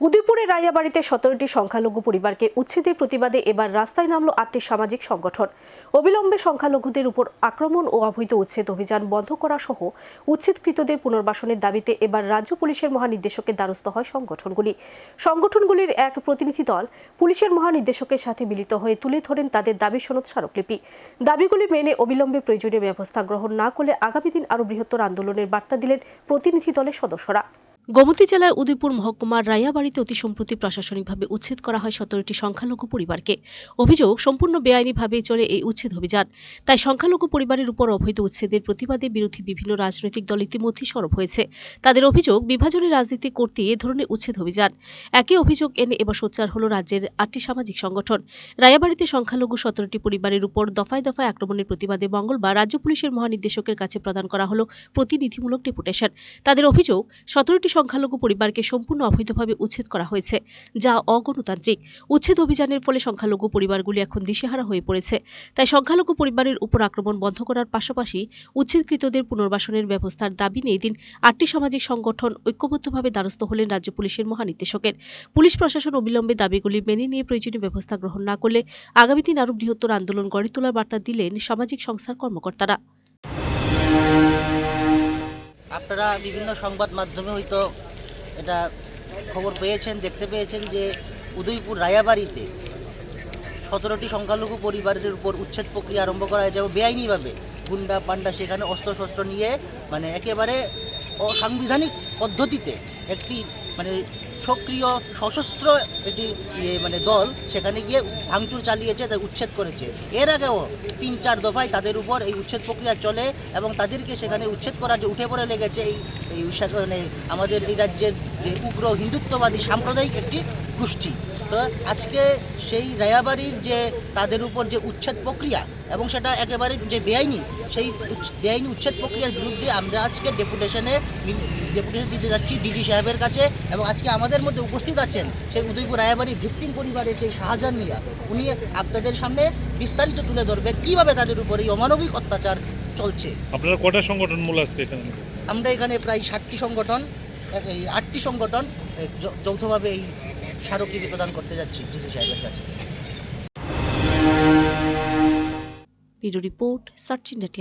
উদয়পুরের রাইয়াবাড়িতে সতেরোটি সংখ্যালঘু পরিবারকে উচ্ছেদের প্রতিবাদে এবার রাস্তায় নামলো আটটি সামাজিক সংগঠন। অবিলম্বে সংখ্যালঘুদের উপর আক্রমণ ও অবৈধ উচ্ছেদ অভিযান বন্ধ করা সহ উচ্ছেদকৃতদের পুনর্বাসনের দাবিতে এবার রাজ্য পুলিশের মহানির্দেশকের দ্বারস্থ হয় সংগঠনগুলি। সংগঠনগুলির এক প্রতিনিধি দল পুলিশের মহানির্দেশকের সাথে মিলিত হয়ে তুলে ধরেন তাদের দাবি সনদ স্মারকলিপি। দাবিগুলি মেনে অবিলম্বে প্রয়োজনীয় ব্যবস্থা গ্রহণ না করলে আগামী দিন আরও বৃহত্তর আন্দোলনের বার্তা দিলেন প্রতিনিধি দলের সদস্যরা। গোমতী জেলার উদয়পুর মহকুমার রায়াবাড়িতে অতি সম্প্রতি প্রশাসনিকভাবে উচ্ছেদ করা হয় সতেরোটি সংখ্যালঘু পরিবারকে। অভিযোগ, সম্পূর্ণ বেআইনিভাবেই চলে এই উচ্ছেদ অভিযান। তাই সংখ্যালঘু পরিবারের উপর অবৈধ উচ্ছেদের প্রতিবাদে বিরোধী বিভিন্ন রাজনৈতিক দল ইতিমধ্যে সরব হয়েছে। তাদের অভিযোগ বিভাজনের রাজনীতি করতে এ ধরনের উচ্ছেদ অভিযান। একই অভিযোগ এনে এবার সোচ্চার হল রাজ্যের আটটি সামাজিক সংগঠন। রায়াবাড়িতে সংখ্যালঘু সতেরোটি পরিবারের উপর দফায় দফায় আক্রমণের প্রতিবাদে মঙ্গলবার রাজ্য পুলিশের মহানির্দেশকের কাছে প্রদান করা হল প্রতিনিধিমূলক ডেপুটেশন। তাদের অভিযোগ, সতেরোটি সংখ্যালঘু পরিবারকে সম্পূর্ণ অবৈধভাবে উচ্ছেদ করা হয়েছে, যা অগণতান্ত্রিক। উচ্ছেদ অভিযানের ফলে সংখ্যালঘু পরিবারগুলি এখন দিশেহারা হয়ে পড়েছে। তাই সংখ্যালঘু পরিবারের উপর আক্রমণ বন্ধ করার পাশাপাশি উচ্ছেদকৃতদের পুনর্বাসনের ব্যবস্থার দাবি নিয়ে দিন আটটি সামাজিক সংগঠন ঐক্যবদ্ধভাবে দ্বারস্থ হলেন রাজ্য পুলিশের মহানির্দেশকের। পুলিশ প্রশাসন অবিলম্বে দাবিগুলি মেনে নিয়ে প্রয়োজনীয় ব্যবস্থা গ্রহণ না করলে আগামী দিন আরও বৃহত্তর আন্দোলন গড়ে তোলার বার্তা দিলেন সামাজিক সংস্থার কর্মকর্তারা। আপনারা বিভিন্ন সংবাদ মাধ্যমে হয়তো এটা খবর পেয়েছেন, দেখতে পেয়েছেন যে উদয়পুর রায়াবাড়িতে সতেরোটি সংখ্যালঘু পরিবারের উপর উচ্ছেদ প্রক্রিয়া আরম্ভ করা হয়েছে এবং বেআইনিভাবে গুন্ডা, পান্ডা সেখানে অস্ত্রশস্ত্র নিয়ে মানে একেবারে অসাংবিধানিক পদ্ধতিতে একটি মানে সক্রিয়, সশস্ত্র একটি ইয়ে মানে দল সেখানে গিয়ে ভাঙচুর চালিয়েছে তাই উচ্ছেদ করেছে। এর আগেও তিন চার দফায় তাদের উপর এই উচ্ছেদ প্রক্রিয়া চলে এবং তাদেরকে সেখানে উচ্ছেদ করার যে উঠে পড়ে লেগেছে এই এই মানে আমাদের এই রাজ্যের যে উগ্র হিন্দুত্ববাদী সাম্প্রদায়িক একটি গোষ্ঠী। তো আজকে সেই রায়াবাড়ির যে তাদের উপর যে উচ্ছেদ প্রক্রিয়া এবং সেটা একেবারে যে বেআইনি সেই বেআইনি উচ্ছেদ প্রক্রিয়ার বিরুদ্ধে আমরা আজকে ডেপুটেশনে ডেপুটেশন দিতে যাচ্ছি ডিজি সাহেবের কাছে এবং আজকে আমাদের মধ্যে উপস্থিত আছেন সেই উদয়পুর রায়াবাড়ি ভিক্টিম পরিবারের সেই শাহজাহান মিয়া। উনি আপনাদের সামনে বিস্তারিত তুলে ধরবে কীভাবে তাদের উপর এই অমানবিক অত্যাচার চলছে। আপনারা কটা সংগঠন মূল আজকে এখানে? আমরা এখানে প্রায় ষাটটি সংগঠন এই আটটি সংগঠন যৌথভাবে এই স্মারকলিপি প্রদান করতে যাচ্ছি ডিসি সাহেবের কাছে। Bureau report search India